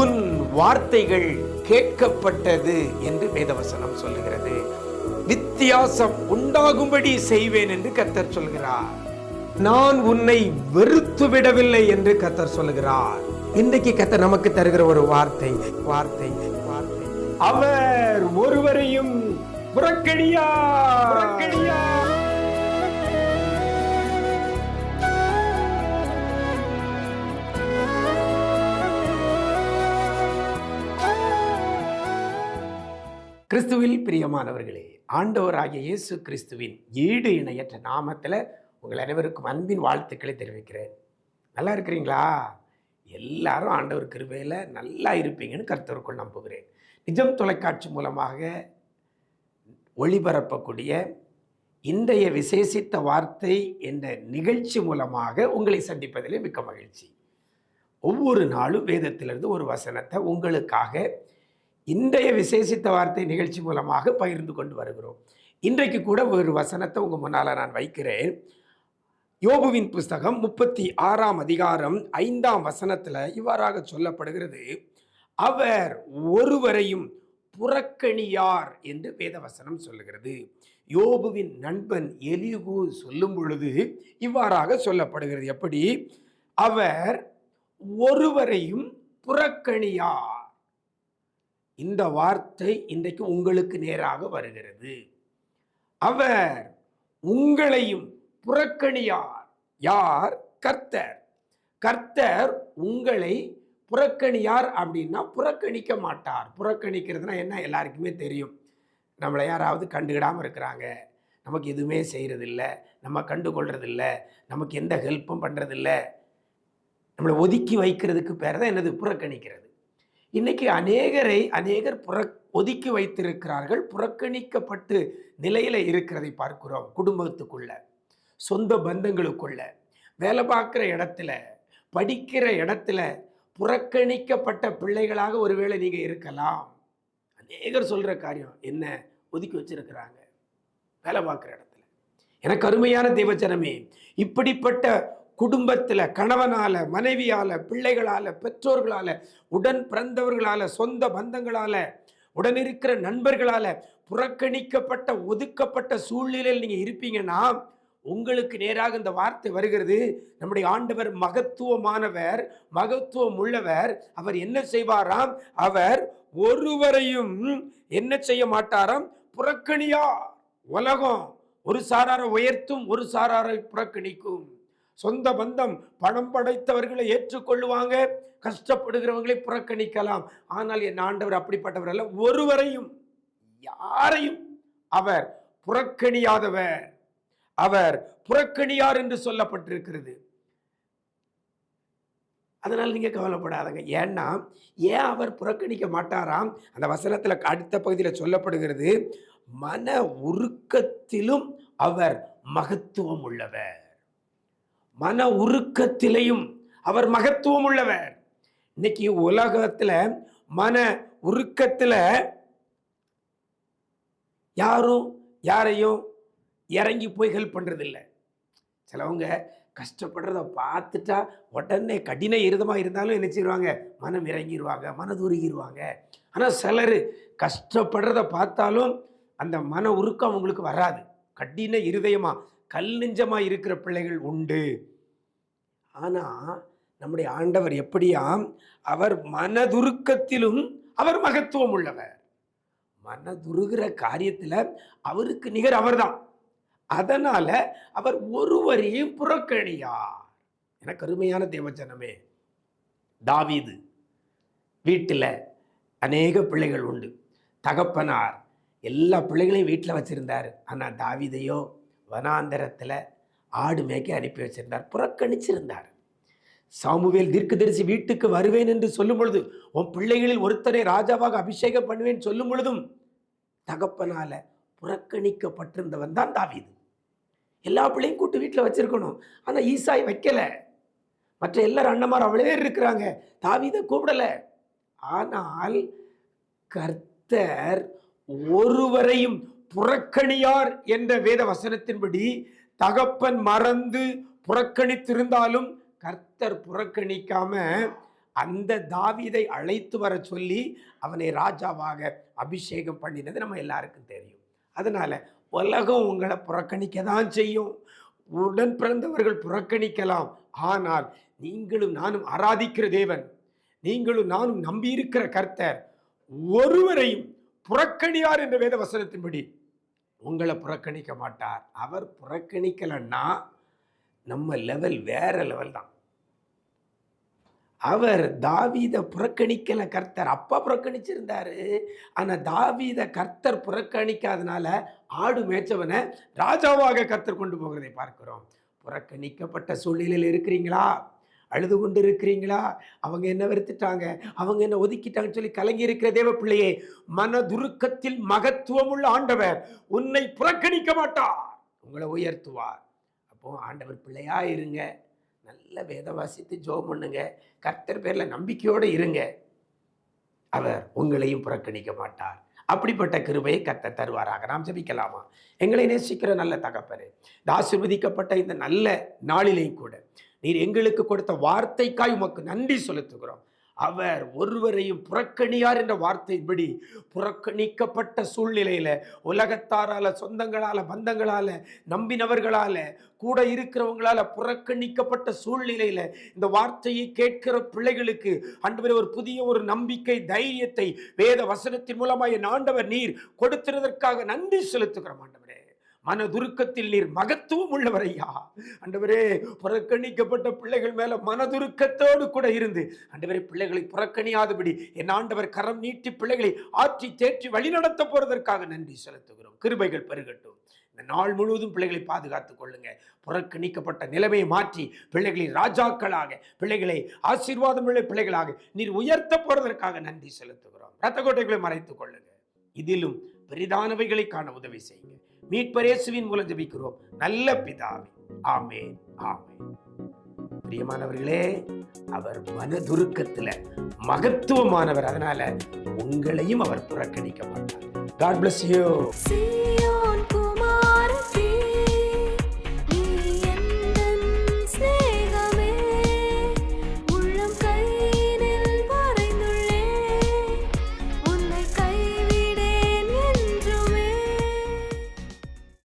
உன் வார்த்தைகள் கேட்கப்பட்டது என்று வேதவசனம் சொல்லுகிறது. வித்தியாசம் உண்டாகும்படி செய்வேன் என்று கத்தர் சொல்கிறார். நான் உன்னை வெறுத்து விடவில்லை என்று கத்தர் சொல்லுகிறார். இன்றைக்கு கத்தர் நமக்கு தருகிற ஒரு வார்த்தை வார்த்தை வார்த்தை. அவர் ஒருவரையும் புறக்கணியா புறக்கணியா கிறிஸ்துவில் பிரியமானவர்களே ஆண்டவராகிய இயேசு கிறிஸ்துவின் ஈடு இணையற்ற நாமத்தில் உங்கள் அனைவருக்கும் அன்பின் வாழ்த்துக்களை தெரிவிக்கிறேன். நல்லா இருக்கிறீங்களா? எல்லாரும் ஆண்டவர் கிருபையில் நல்லா இருப்பீங்கன்னு கருத்தருக்குள் நம்புகிறேன். நிஜம் தொலைக்காட்சி மூலமாக ஒளிபரப்பக்கூடிய இன்றைய விசேஷித்த வார்த்தை என்ற நிகழ்ச்சி மூலமாக உங்களை சந்திப்பதிலே மிக்க மகிழ்ச்சி. ஒவ்வொரு நாளும் வேதத்திலிருந்து ஒரு வசனத்தை உங்களுக்காக இன்றைய விசேஷித்த வார்த்தை நிகழ்ச்சி மூலமாக பகிர்ந்து கொண்டு வருகிறோம். இன்றைக்கு கூட ஒரு வசனத்தை உங்கள் முன்னால் நான் வைக்கிறேன். யோபுவின் புஸ்தகம் முப்பத்தி ஆறாம் அதிகாரம் ஐந்தாம் வசனத்தில் இவ்வாறாக சொல்லப்படுகிறது. அவர் ஒருவரையும் புறக்கணியார் என்று வேதவசனம் சொல்லுகிறது. யோபுவின் நண்பன் எலிகு சொல்லும் பொழுது இவ்வாறாக சொல்லப்படுகிறது. எப்படி? அவர் ஒருவரையும் புறக்கணியார் இந்த வார்த்தை இன்றைக்கு உங்களுக்கு நேராக வருகிறது. அவர் உங்களையும் புறக்கணியார். யார்? கர்த்தர். கர்த்தர் உங்களை புறக்கணியார் அப்படின்னா புறக்கணிக்க மாட்டார். புறக்கணிக்கிறதுனா என்ன? எல்லாருக்குமே தெரியும். நம்மளை யாராவது கண்டுக்கிடாமல் இருக்கிறாங்க. நமக்கு எதுவுமே செய்கிறதில்ல நம்ம கண்டுகொள்றதில்ல. நமக்கு எந்த ஹெல்ப்பும் பண்ணுறதில்ல நம்மளை ஒதுக்கி வைக்கிறதுக்கு பேர் தான் என்னது? புறக்கணிக்கிறது. இன்னைக்கு அநேகரை அநேகர் புற ஒதுக்கி வைத்திருக்கிறார்கள் புறக்கணிக்கப்பட்டு நிலையில் இருக்கிறதை பார்க்கிறோம் குடும்பத்துக்குள்ள சொந்த பந்தங்களுக்குள்ள வேலை பார்க்குற இடத்துல படிக்கிற இடத்துல புறக்கணிக்கப்பட்ட பிள்ளைகளாக ஒருவேளை நீங்கள் இருக்கலாம். அநேகர் சொல்கிற காரியம் என்ன? ஒதுக்கி வச்சிருக்கிறாங்க வேலை பார்க்குற இடத்துல. எனக்கு அருமையான தேவச்சனமே இப்படிப்பட்ட குடும்பத்தில் கணவனால மனைவியால் பிள்ளைகளால் பெற்றோர்களால் உடன் பிறந்தவர்களால் சொந்த பந்தங்களால் உடன் இருக்கிற புறக்கணிக்கப்பட்ட ஒதுக்கப்பட்ட சூழ்நிலையில் நீங்கள் இருப்பீங்கன்னா உங்களுக்கு நேராக இந்த வார்த்தை வருகிறது. நம்முடைய ஆண்டவர் மகத்துவமானவர் மகத்துவம் உள்ளவர் அவர் என்ன செய்வாராம்? அவர் ஒருவரையும் என்ன செய்ய மாட்டாராம்? புறக்கணியா உலகம் ஒரு சாராரை உயர்த்தும் ஒரு சாராரை புறக்கணிக்கும். சொந்த பந்தம் பணம் படைத்தவர்களை ஏற்றுக்கொள்ளுவாங்க. கஷ்டப்படுகிறவங்களை புறக்கணிக்கலாம். ஆனால் என் ஆண்டவர் அப்படிப்பட்டவர் அல்ல. ஒருவரையும் யாரையும் அவர் புறக்கணியாதவர். அவர் புறக்கணியார் என்று சொல்லப்பட்டிருக்கிறது. அதனால் நீங்க கவலைப்படாதங்க. ஏன்னா ஏன் அவர் புறக்கணிக்க மாட்டாராம்? அந்த வசனத்தில் அடுத்த பகுதியில் சொல்லப்படுகிறது மன உருக்கத்திலும் அவர் மகத்துவம் உள்ளவர். மன உருக்கத்திலையும் அவர் மகத்துவம் உள்ளவர் இன்னைக்கு உலகத்தில் மன உருக்கத்தில் யாரும் யாரையும் இறங்கி போய் ஹெல்ப் பண்ணுறதில்ல சிலவங்க கஷ்டப்படுறத பார்த்துட்டா உடனே கடின இருதமாக இருந்தாலும் என்ன செய்வாங்க? மனம் இறங்கிடுவாங்க மனதுருகிடுவாங்க ஆனால் சிலர் கஷ்டப்படுறத பார்த்தாலும் அந்த மன உருக்கம் அவங்களுக்கு வராது. கடின இருதயமாக கல் நெஞ்சமாக இருக்கிற பிள்ளைகள் உண்டு. ஆனால் நம்முடைய ஆண்டவர் எப்படியாம் அவர் மனதுருக்கத்திலும் அவர் மகத்துவம் உள்ளவர். மனதுருகிற காரியத்தில் அவருக்கு நிகர் அவர்தான். அதனால் அவர் ஒருவரையும் புறக்கணியார். எனக்கு அருமையான தேவச்சனமே தாவீது வீட்டில் அநேக பிள்ளைகள் உண்டு. தகப்பனார் எல்லா பிள்ளைகளையும் வீட்டில் வச்சுருந்தார். ஆனால் தாவீதையோ வனாந்தரத்தில் ஆடு மேய்க்க அனுப்பி வச்சிருந்தார். புறக்கணிச்சிருந்தார். சாமுவேல் தீர்க்கதரிசி வீட்டுக்கு வருவேன் என்று சொல்லும் பொழுது உன் பிள்ளைகளில் ஒருத்தரை ராஜாவாக அபிஷேகம் பண்ணுவேன் சொல்லும் பொழுதும் தகப்பனால் புறக்கணிக்கப்பட்டிருந்தவன் தான் தாவீது. எல்லா பிள்ளையும் கூட்டு வீட்டில் வச்சுருக்கணும். ஆனால் ஈசாய் வைக்கலை. மற்ற எல்லாரும் அண்ணமார் பேர் இருக்கிறாங்க. தாவீதை கூப்பிடலை. ஆனால் கர்த்தர் ஒருவரையும் புறக்கணியார் என்ற வேத வசனத்தின்படி தகப்பன் மறந்து புறக்கணித்திருந்தாலும் கர்த்தர் புறக்கணிக்காம அந்த தாவீதை அழைத்து வர சொல்லி அவனை ராஜாவாக அபிஷேகம் பண்ணினது நம்ம எல்லாருக்கும் தெரியும். அதனால உலகம் உங்களை புறக்கணிக்க தான் செய்யும். உடன் பிறந்தவர்கள் புறக்கணிக்கலாம். ஆனால் நீங்களும் நானும் ஆராதிக்கிற தேவன். நீங்களும் நானும் நம்பியிருக்கிற கர்த்தர். ஒருவரையும் புறக்கணியார் என்ற வேத வசனத்தின்படி உங்களை புறக்கணிக்க மாட்டார். அவர் புறக்கணிக்கலைன்னா நம்ம லெவல் வேற லெவல் தான். அவர் தாவீத புறக்கணிக்கல கர்த்தர். அப்பா புறக்கணிச்சிருந்தாரு. ஆனால் தாவீத கர்த்தர் புறக்கணிக்காதனால ஆடு மேய்ச்சவனை ராஜாவாக கர்த்தர் கொண்டு போகிறதை பார்க்கிறோம். புறக்கணிக்கப்பட்ட சூழ்நிலையில் இருக்கிறீங்களா? அழுது கொண்டு இருக்கிறீங்களா அவங்க என்ன வெறுத்துட்டாங்க? அவங்க என்ன ஒதுக்கிட்டாங்கன்னு சொல்லி கலங்கி இருக்கிற தேவ பிள்ளையே மனதுருக்கத்தில் மகத்துவமுள்ள ஆண்டவர் உன்னை புறக்கணிக்க மாட்டார். உங்களை உயர்த்துவார். அப்போ ஆண்டவர் பிள்ளையா இருங்க. நல்ல வேத வாசித்து ஜோம் பண்ணுங்க. கர்த்தர் பேரில் நம்பிக்கையோடு இருங்க. அவர் உங்களையும் புறக்கணிக்க மாட்டார். அப்படிப்பட்ட கிருபையை கத்த தருவாராக. நாம் ஜபிக்கலாமா? எங்களை நேசிக்கிற நல்ல தகப்பனே இந்த ஆசீர்வதிக்கப்பட்ட இந்த நல்ல நாளிலேயும் கூட நீர் எங்களுக்கு கொடுத்த வார்த்தைக்காய் உமக்கு நன்றி செலுத்துகிறோம். அவர் ஒருவரையும் புறக்கணியார் என்ற வார்த்தையின்படி புறக்கணிக்கப்பட்ட சூழ்நிலையில உலகத்தாரால சொந்தங்களால பந்தங்களால நம்பினவர்களால கூட இருக்கிறவங்களால புறக்கணிக்கப்பட்ட சூழ்நிலையில இந்த வார்த்தையை கேட்கிற பிள்ளைகளுக்கு அன்று ஒரு புதிய ஒரு நம்பிக்கை தைரியத்தை வேத வசனத்தின் மூலமாக ஆண்டவர் நீர் கொடுத்திருந்ததற்காக நன்றி செலுத்துகிறோம் மாண்டவர் மனதுருக்கத்தில் நீர் மகத்துவம் உள்ளவர் ஐயா ஆண்டவரே புறக்கணிக்கப்பட்ட பிள்ளைகள் மேல மனதுருக்கத்தோடு கூட இருந்து ஆண்டவரே பிள்ளைகளை புறக்கணியாதபடி என் ஆண்டவர் கரம் நீட்டி பிள்ளைகளை ஆற்றி தேற்றி வழிநடத்த போறதற்காக நன்றி செலுத்துகிறோம். கிருபைகள் பெருகட்டும். இந்த நாள் முழுவதும் பிள்ளைகளை பாதுகாத்துக் கொள்ளுங்க. புறக்கணிக்கப்பட்ட நிலைமையை மாற்றி பிள்ளைகளை ராஜாக்களாக பிள்ளைகளை ஆசீர்வாதம் உள்ள பிள்ளைகளாக நீர் உயர்த்த போறதற்காக நன்றி செலுத்துகிறோம். ரத்த கோட்டைகளை மறைத்துக் கொள்ளுங்க. இதிலும் பெரிதானவைகளை காண உதவி செய்யுங்க. மீட்பரேசுவின் மூலம் ஜபிக்கிறோம். நல்ல பிதாவே. ஆமேன். ஆமேன். பிரியமானவர்களே அவர் மனதுருக்கத்துல மகத்துவமானவர். அதனால உங்களையும் அவர் புறக்கணிக்க மாட்டார். God bless you